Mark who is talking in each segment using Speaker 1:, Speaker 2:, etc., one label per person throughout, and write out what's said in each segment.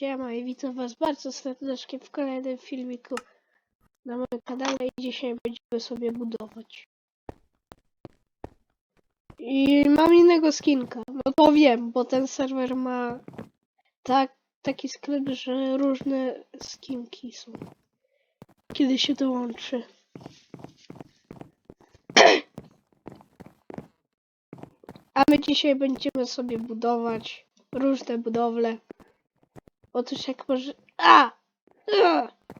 Speaker 1: Siema i witam was bardzo serdecznie w kolejnym filmiku na moim kanale i dzisiaj będziemy sobie budować. I mam innego skinka, no to wiem, bo ten serwer ma tak, taki sklep, że różne skinki są, kiedy się dołączy. A my dzisiaj będziemy sobie budować różne budowle. Otóż jak może... A!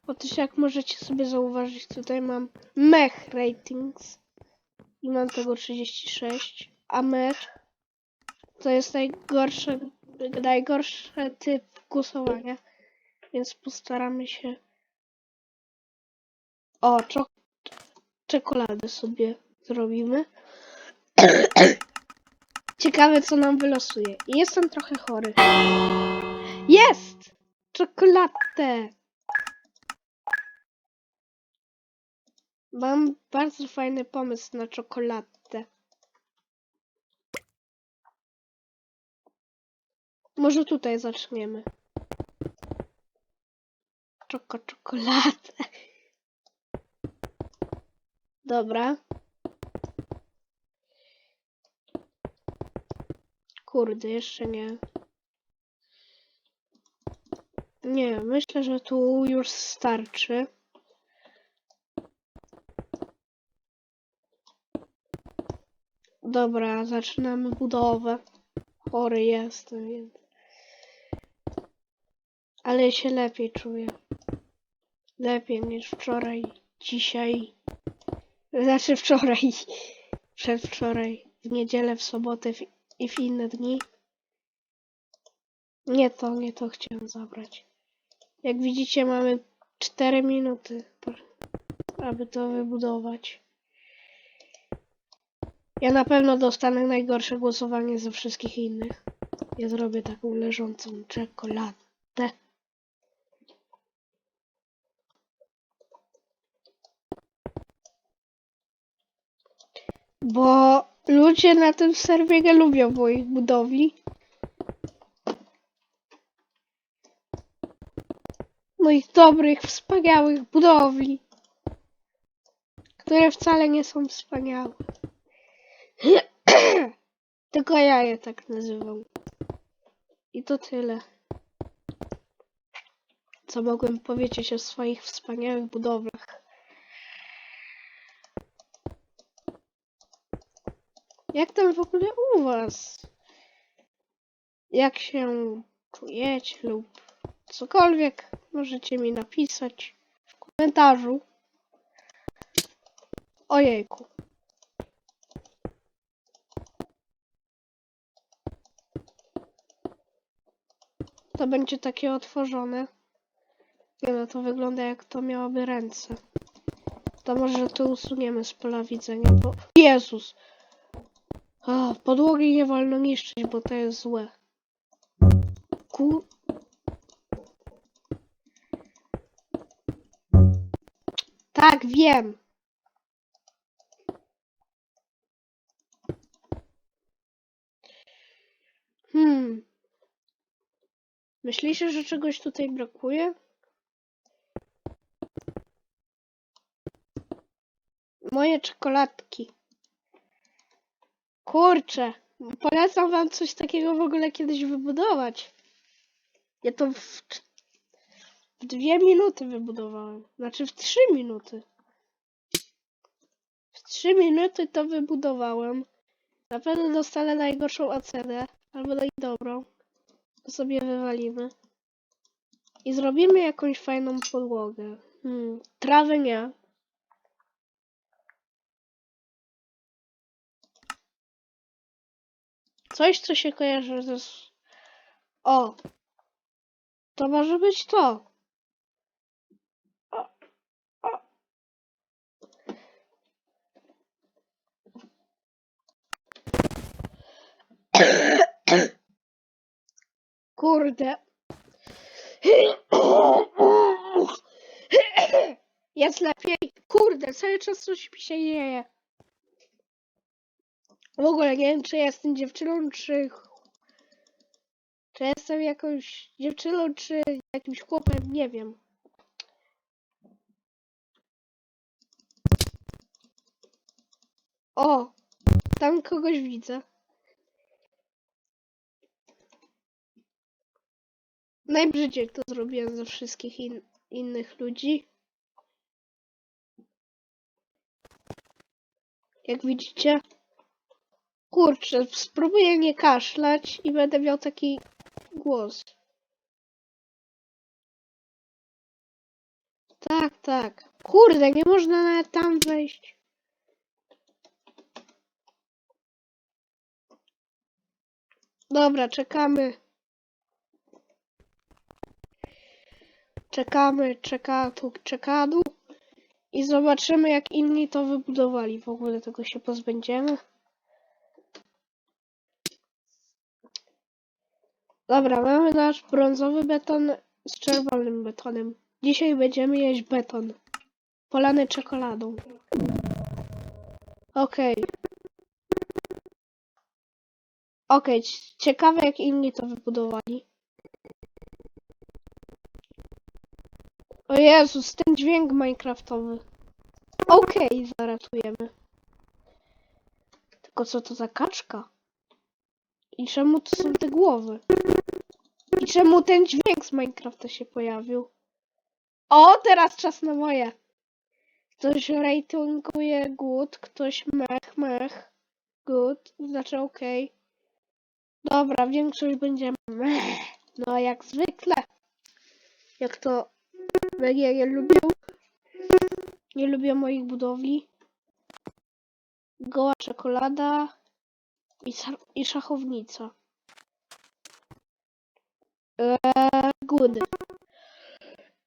Speaker 1: Otóż jak możecie sobie zauważyć, tutaj mam mech ratings i mam tego 36, a mech to jest najgorszy, najgorszy typ głosowania, więc postaramy się... O, czekoladę sobie zrobimy. Ciekawe, co nam wylosuje. Jestem trochę chory. Jest! Czekoladę! Mam bardzo fajny pomysł na czekoladę. Może tutaj zaczniemy. Czoko, czekoladę. Dobra. Kurde, jeszcze nie. Nie, myślę, że tu już starczy. Dobra, zaczynamy budowę. Chory jestem, więc... Ale się lepiej czuję. Lepiej niż wczoraj, dzisiaj. Znaczy wczoraj, przedwczoraj, w niedzielę, w sobotę w, i w inne dni. Nie to, nie to chciałem zabrać. Jak widzicie, mamy 4 minuty, aby to wybudować. Ja na pewno dostanę najgorsze głosowanie ze wszystkich innych. Ja zrobię taką leżącą czekoladę. Bo ludzie na tym serwie lubią moich budowli. Moich dobrych, wspaniałych budowli. Które wcale nie są wspaniałe. Tylko ja je tak nazywam. I to tyle. Co mogłem powiedzieć o swoich wspaniałych budowlach. Jak tam w ogóle u was? Jak się czujecie lub cokolwiek możecie mi napisać w komentarzu. Ojejku. To będzie takie otworzone. Nie no, to wygląda jak to miałoby ręce. To może to usuniemy z pola widzenia, bo... Jezus! Podłogi nie wolno niszczyć, bo to jest złe. Ku... Tak, wiem. Hmm. Myślicie, że czegoś tutaj brakuje? Moje czekoladki. Kurczę, polecam wam coś takiego w ogóle kiedyś wybudować. Ja to w, w dwie minuty wybudowałem. Znaczy w trzy minuty. W trzy minuty to wybudowałem. Na pewno dostanę najgorszą ocenę, albo najdobrą. To sobie wywalimy. I zrobimy jakąś fajną podłogę. Hmm, trawy nie. Coś, co się kojarzy ze... O! To może być to. Kurde. Jest lepiej. Kurde, cały czas coś mi się dzieje. W ogóle nie wiem, czy jestem dziewczyną, czy... Czy jestem jakąś dziewczyną, czy jakimś chłopem, nie wiem. O! Tam kogoś widzę. Najbrzydziej to zrobiłem ze wszystkich in innych ludzi. Jak widzicie. Kurczę, spróbuję nie kaszlać i będę miał taki głos. Tak, tak. Kurde, nie można nawet tam wejść. Dobra, czekamy. Czekamy, czekatu, czekadu. I zobaczymy, jak inni to wybudowali. W ogóle tego się pozbędziemy. Dobra, mamy nasz brązowy beton z czerwonym betonem. Dzisiaj będziemy jeść beton. Polany czekoladą. Okej. Okej, c- ciekawe jak inni to wybudowali. O Jezus, ten dźwięk minecraftowy. Okej, zaratujemy. Tylko co to za kaczka? I czemu to są te głowy? I czemu ten dźwięk z Minecrafta się pojawił? O, teraz czas na moje. Ktoś ratinguje good, ktoś mech, mech. Good, znaczy okej. Dobra, większość będzie mech. No jak zwykle. Jak to nie lubią. Nie lubią moich budowli. Goła czekolada i, i szachownica. Eee, good.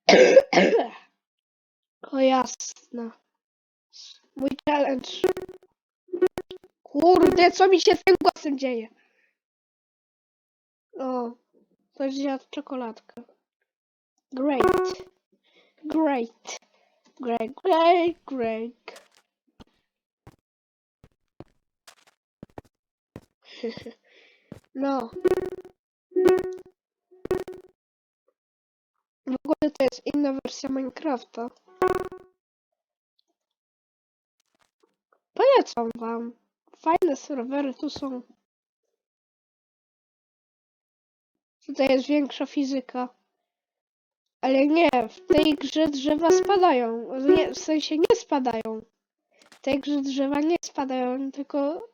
Speaker 1: o jasne. Mój challenge. Kurde, co mi się z tym głosem dzieje? O, ktoś zjadł czekoladkę. Great. Great. Great, great, great. No. W ogóle to jest inna wersja Minecrafta. Polecam wam. Fajne serwery tu są. Tutaj jest większa fizyka. Ale nie, w tej grze drzewa spadają. Nie, w sensie nie spadają. W tej grze drzewa nie spadają, tylko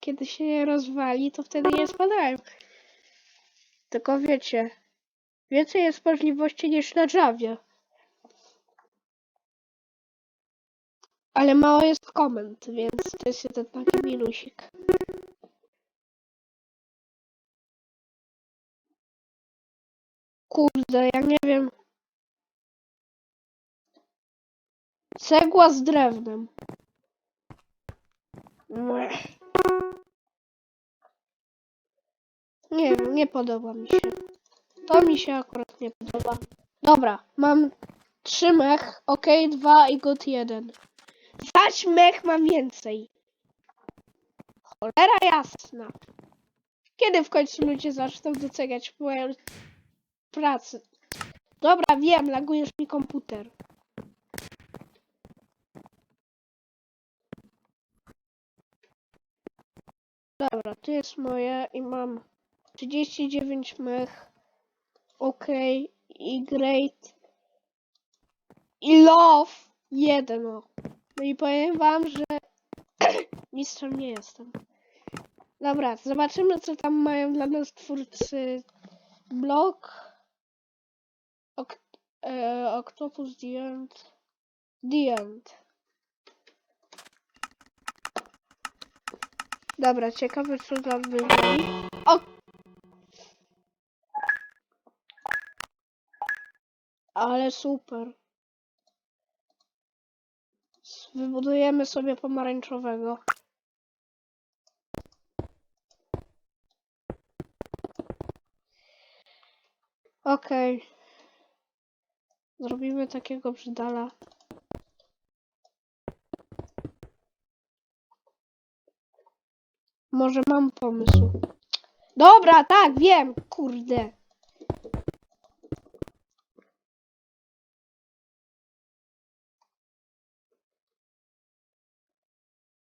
Speaker 1: kiedy się je rozwali, to wtedy nie spadają. Tylko wiecie, więcej jest możliwości niż na Javie. Ale mało jest komend, więc to jest jeden taki minusik. Kurde, ja nie wiem. Cegła z drewnem. Mech. Nie nie podoba mi się. To mi się akurat nie podoba. Dobra, mam trzy mech, ok, dwa i god jeden. Zaś mech mam więcej. Cholera jasna. Kiedy w końcu ludzie zaczną doceniać moją pracę? Dobra, wiem, lagujesz mi komputer. Dobra, tu jest moje i mam 39 mech. Ok, i great. I love. Jeden. No i powiem wam, że mistrzem nie jestem. Dobra, zobaczymy co tam mają dla nas twórcy blog. Ok e, Octopus The End. The End. Dobra, ciekawe co tam wyjdzie. O! Ale super. Wybudujemy sobie pomarańczowego. Okej. Zrobimy takiego brzydala. Może mam pomysł. Dobra, tak, wiem, kurde.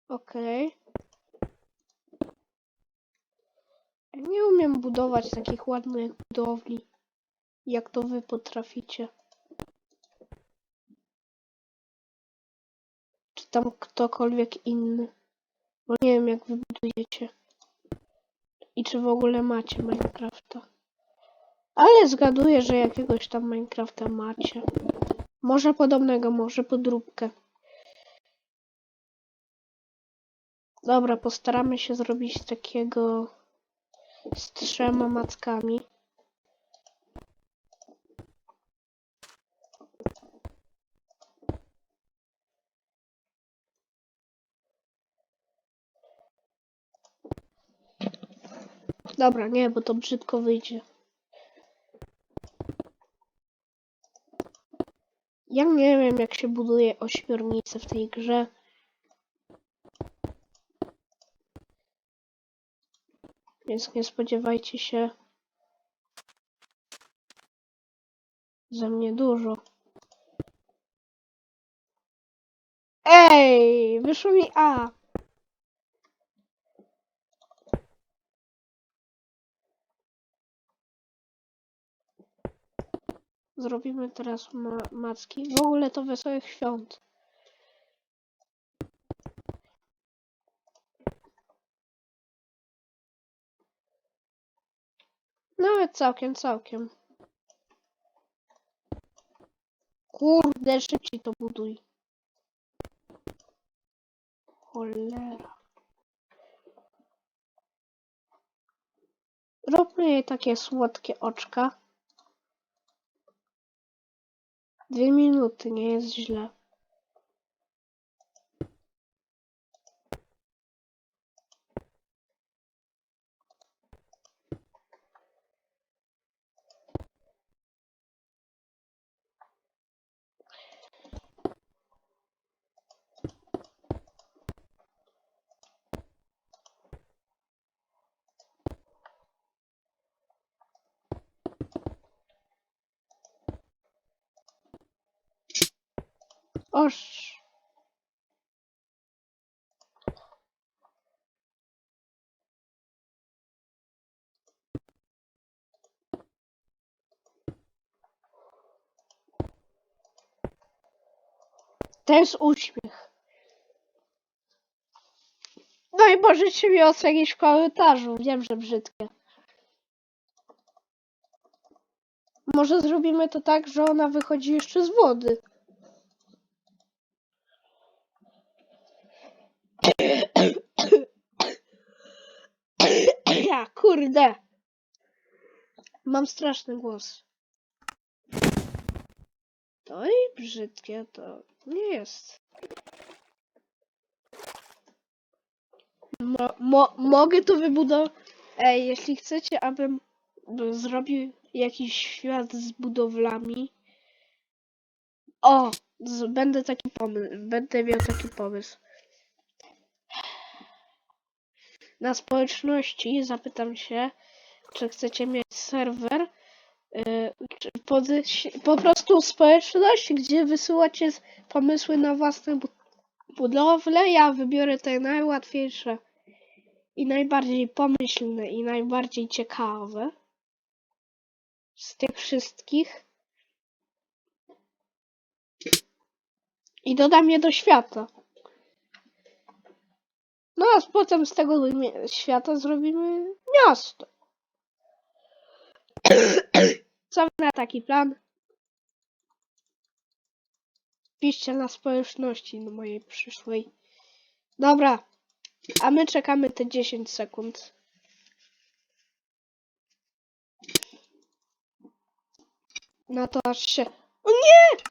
Speaker 1: Okej. Ja Nie umiem budować takich ładnych budowli, jak to wy potraficie. Czy tam ktokolwiek inny. Bo nie wiem, jak wy budujecie. I czy w ogóle macie Minecrafta. Ale zgaduję, że jakiegoś tam Minecrafta macie. Może podobnego, może podróbkę. Dobra, postaramy się zrobić takiego z trzema mackami. Dobra, nie, bo to brzydko wyjdzie. Ja nie wiem, jak się buduje ośmiornicę w tej grze. Więc nie spodziewajcie się ze mnie dużo. Ej, wyszło mi A. Zrobimy teraz ma macki. W ogóle to wesołych świąt. Nawet całkiem, całkiem. Kurde, szybciej to buduj. Cholera. Róbmy jej takie słodkie oczka. Dwie minuty, nie jest źle. To jest uśmiech. No i możecie mi ocenić w komentarzu. Wiem, że brzydkie. Może zrobimy to tak, że ona wychodzi jeszcze z wody. Ja, kurde. Mam straszny głos. To i brzydkie to nie jest. Mo, mo, mogę to wybudować. Ej, jeśli chcecie, abym zrobił jakiś świat z budowlami. O! Będę taki pomysł. Będę miał taki pomysł. Na społeczności zapytam się, czy chcecie mieć serwer. y, pod, po prostu społeczność, gdzie wysyłacie pomysły na własne bu- budowle. Ja wybiorę te najłatwiejsze i najbardziej pomyślne i najbardziej ciekawe z tych wszystkich. I dodam je do świata. No a potem z tego świata zrobimy miasto. Co na taki plan? Piszcie na społeczności na mojej przyszłej. Dobra, a my czekamy te 10 sekund. Na to aż się... O nie!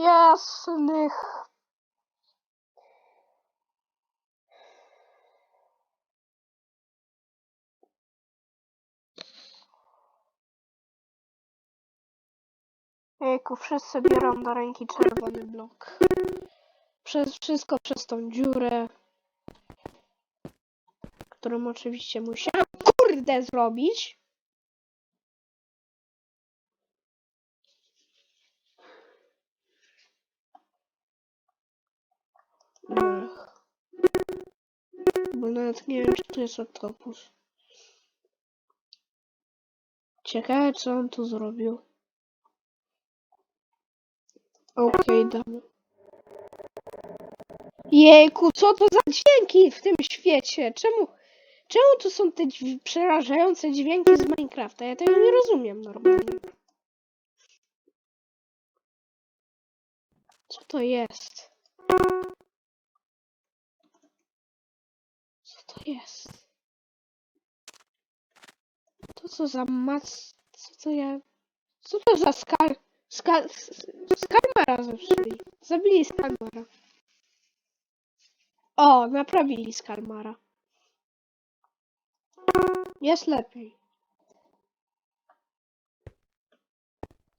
Speaker 1: Jasnych. Jejku, wszyscy biorą do ręki czerwony blok. Przez wszystko przez tą dziurę. Którą oczywiście musiałam kurde zrobić. Bo nawet nie wiem, czy to jest oktopus. Ciekawe, co on tu zrobił. Okej, damy. Jejku, co to za dźwięki w tym świecie? Czemu, czemu to są te przerażające dźwięki z Minecrafta? Ja tego nie rozumiem normalnie. Co to jest? Jest? To co za mac... Co to ja... Co to za skal... Skal... Skalmara zepsuli. Zabili Skalmara. O, naprawili Skalmara. Jest lepiej.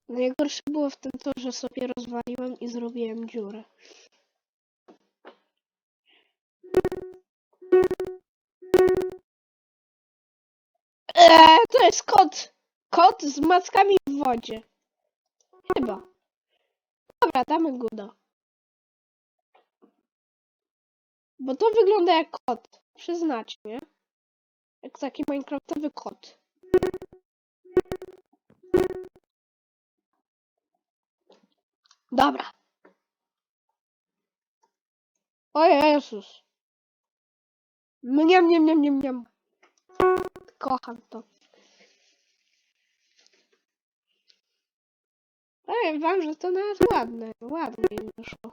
Speaker 1: Najgorsze było w tym to, że sobie rozwaliłem i zrobiłem dziurę. Eee, to jest kot! Kot z mackami w wodzie. Chyba. Dobra, damy guda. Bo to wygląda jak kot. Przyznacie, nie? Jak taki minecraftowy kot. Dobra. O Jezus. Mniam, mniam, mniam, mniam, mniam. Kocham to. Powiem wam, że to nawet ładne. Ładnie wyszło.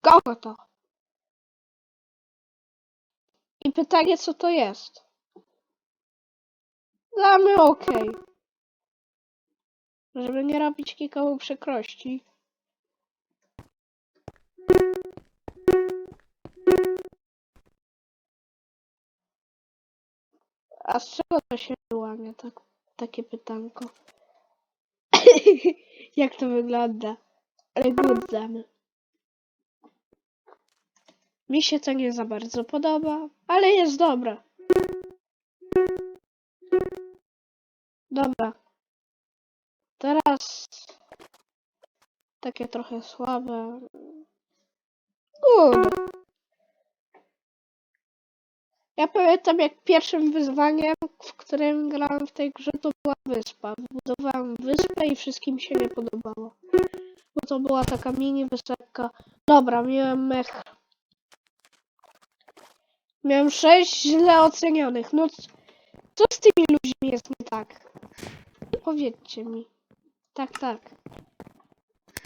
Speaker 1: Kogo to? I pytanie, co to jest? Damy OK. Żeby nie robić nikomu przykrości. A z czego to się wyłania, tak, takie pytanko? Jak to wygląda? Ale. Mi się to nie za bardzo podoba, ale jest dobre. Dobra. Teraz takie trochę słabe. Good. Ja pamiętam jak pierwszym wyzwaniem, w którym grałem w tej grze, to była wyspa. Budowałem wyspę i wszystkim się nie podobało. Bo to była taka mini wysepka. Dobra, miałem mech. Miałem sześć źle ocenionych. No co z tymi ludźmi jest nie tak? Powiedzcie mi. Tak, tak.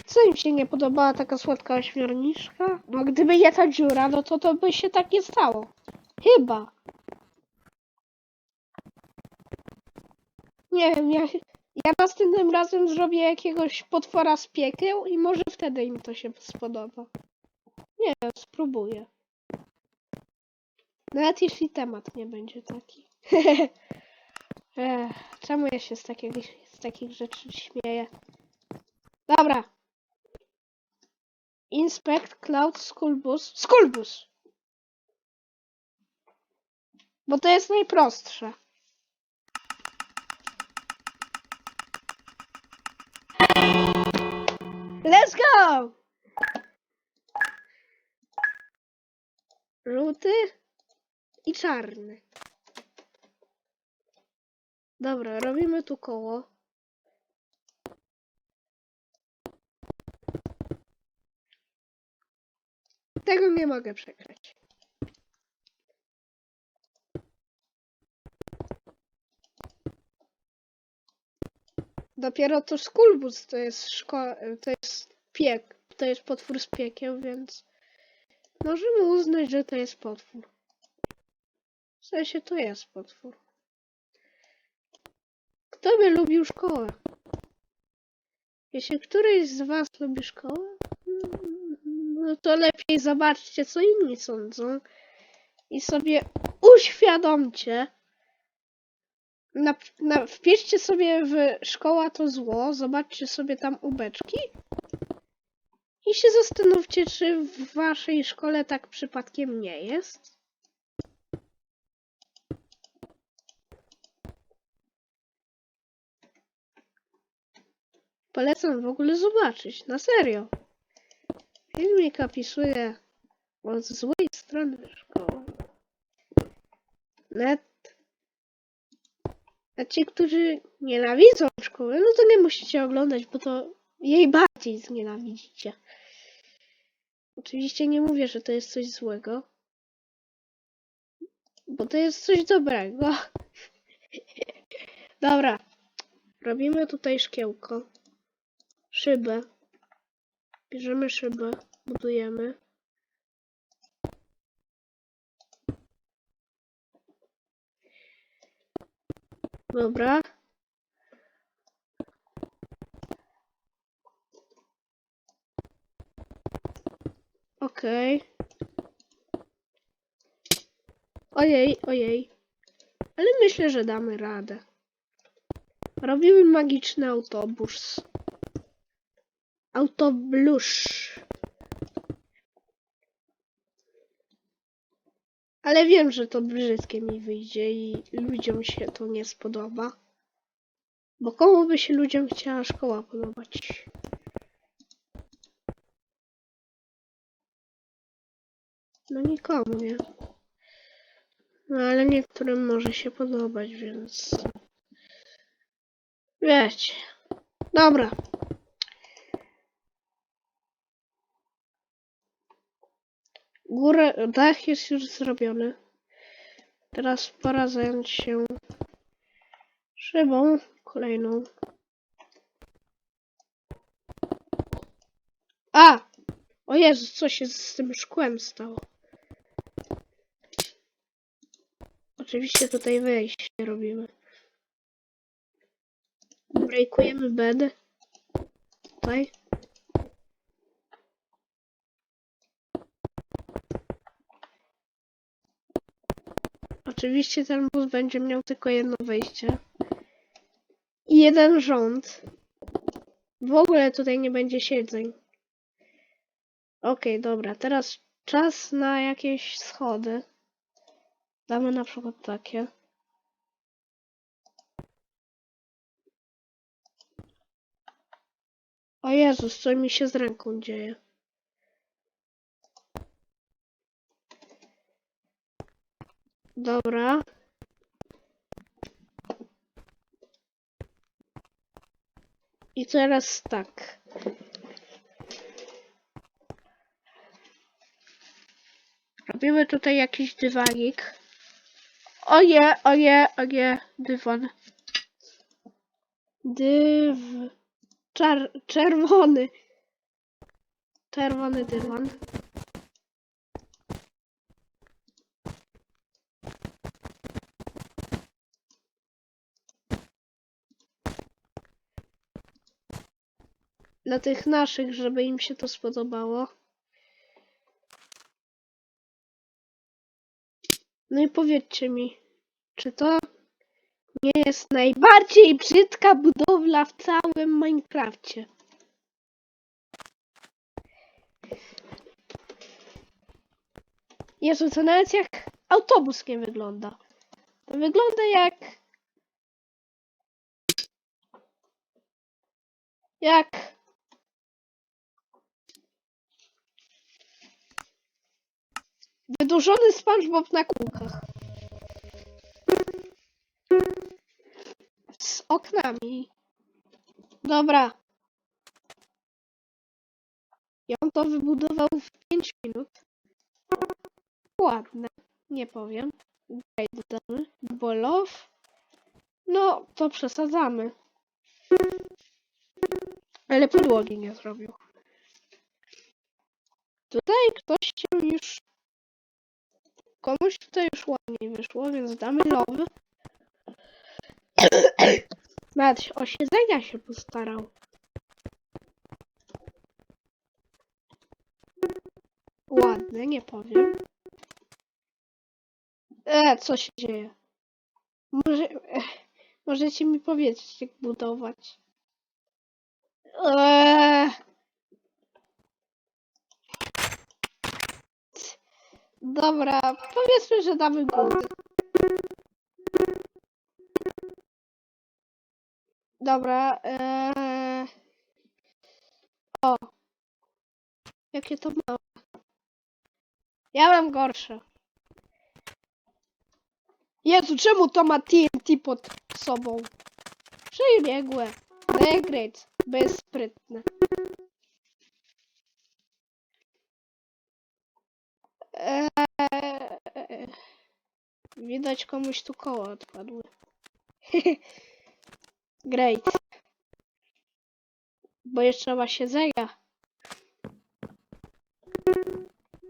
Speaker 1: Co im się nie podobała taka słodka ośmiorniczka? No gdyby nie ta dziura, no to to by się tak nie stało. Chyba. Nie wiem, ja, ja następnym razem zrobię jakiegoś potwora z piekieł i może wtedy im to się spodoba. Nie wiem, spróbuję. Nawet jeśli temat nie będzie taki. Ech, czemu ja się z, takiego, z takich rzeczy śmieję? Dobra. Inspect Cloud Schoolbus. Schoolbus! Bo to jest najprostsze. Let's go! Żółty i czarny. Dobra, robimy tu koło. Tego nie mogę przegrać. Dopiero to skulbus to jest szko- to jest piek, to jest potwór z piekieł, więc możemy uznać, że to jest potwór. W sensie to jest potwór. Kto by lubił szkołę? Jeśli któryś z was lubi szkołę, no to lepiej zobaczcie, co inni sądzą i sobie uświadomcie, Na, na, wpiszcie sobie w szkoła to zło, zobaczcie sobie tam ubeczki i się zastanówcie, czy w waszej szkole tak przypadkiem nie jest. Polecam w ogóle zobaczyć, na serio. Filmik opisuje od złej strony szkoły. Net. A ci, którzy nienawidzą szkoły, no to nie musicie oglądać, bo to jej bardziej znienawidzicie. Oczywiście nie mówię, że to jest coś złego, bo to jest coś dobrego. Dobra, robimy tutaj szkiełko, szybę. Bierzemy szybę, budujemy. Dobra. Okej. Ojej, ojej. Ale myślę, że damy radę. Robimy magiczny autobus. Autoblusz. Ale wiem, że to brzydkie mi wyjdzie i ludziom się to nie spodoba. Bo komu by się ludziom chciała szkoła podobać? No nikomu, nie? No ale niektórym może się podobać, więc... Wiecie. Dobra. Górę, dach jest już zrobiony. Teraz pora zająć się szybą kolejną. A! O Jezu, co się z tym szkłem stało? Oczywiście tutaj wejście robimy. Breakujemy bed. Tutaj. Oczywiście ten bus będzie miał tylko jedno wejście. I jeden rząd. W ogóle tutaj nie będzie siedzeń. Okej, dobra. Teraz czas na jakieś schody. Damy na przykład takie. O Jezus, co mi się z ręką dzieje? Dobra. I teraz tak. Robimy tutaj jakiś dywanik. Oje, oje, oje, dywan. Dyw... Czar... Czerwony. Czerwony dywan. Dla tych naszych, żeby im się to spodobało. No i powiedzcie mi, czy to nie jest najbardziej brzydka budowla w całym Minecrafcie? Jezu, to nawet jak autobus nie wygląda. To wygląda jak... Jak... Wydłużony SpongeBob na kółkach. Z oknami. Dobra. I on to wybudował w 5 minut. Ładne. Nie powiem. Grade damy. Bo love. No, to przesadzamy. Ale podłogi nie zrobił. Tutaj ktoś się już Komuś tutaj już ładniej wyszło, więc damy love. Nawet o siedzenia się postarał. Ładne, nie powiem. E, co się dzieje? Może... E, Możecie mi powiedzieć, jak budować. Eee. Dobra, powiedzmy, że damy góry. Dobra, eee... O. Jakie to małe. Ja mam gorsze. Jezu, czemu to ma TNT pod sobą? Przebiegłe. Degrade. Bezsprytne. Eee, widać komuś tu koło odpadły. Great. Bo jeszcze ma siedzenia.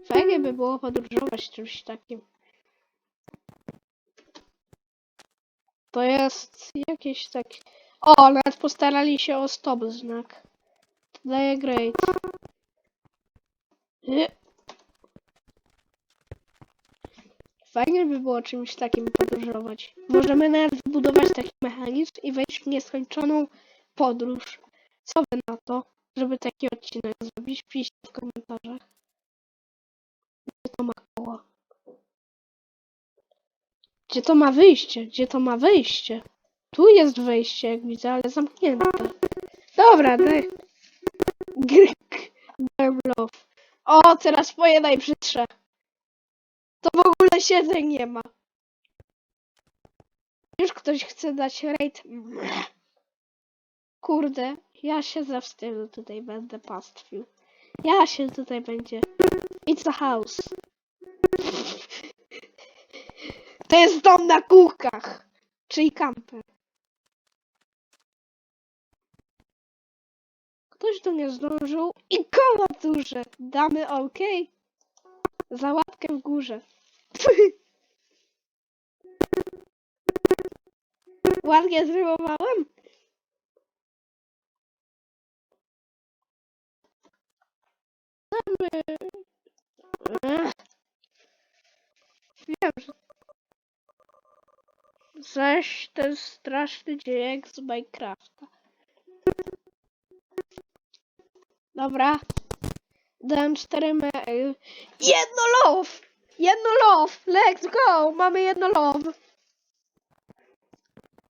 Speaker 1: Fajnie by było podróżować czymś takim. To jest jakieś tak... O, nawet postarali się o stop znak. Daje great. Fajnie by było czymś takim podróżować. Możemy nawet zbudować taki mechanizm i wejść w nieskończoną podróż. Co wy na to, żeby taki odcinek zrobić? Piszcie w komentarzach. Gdzie to ma koło? Gdzie to ma wyjście? Gdzie to ma wejście? Tu jest wejście, jak widzę, ale zamknięte. Dobra, daj. Gryk. Love. O, teraz moje najbrzydsze. To w ogóle siedzeń nie ma. Już ktoś chce dać raid. Kurde, ja się ze wstydu tutaj będę pastwił. Ja się tutaj będzie. It's a house. To jest dom na kółkach. Czyli kamper. Ktoś tu nie zdążył i koło duże. Damy OK. Za łapkę w górze. Ładnie zrymowałem? Wiem. Zaś ten straszny dźwięk z Minecrafta. Dobra. Dałem cztery me... Jedno love! Jedno love! Let's go! Mamy jedno love!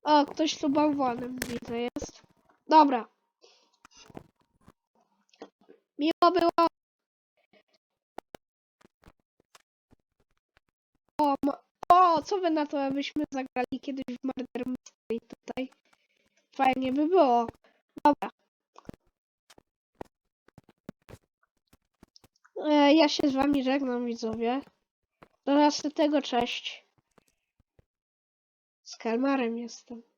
Speaker 1: O, ktoś tu bałwanem widzę jest. Dobra. Miło było. O, o, co wy na to, abyśmy zagrali kiedyś w Murder Mystery tutaj? Fajnie by było. Dobra. E, ja się z wami żegnam, widzowie. Do następnego, cześć. Z kalmarem jestem.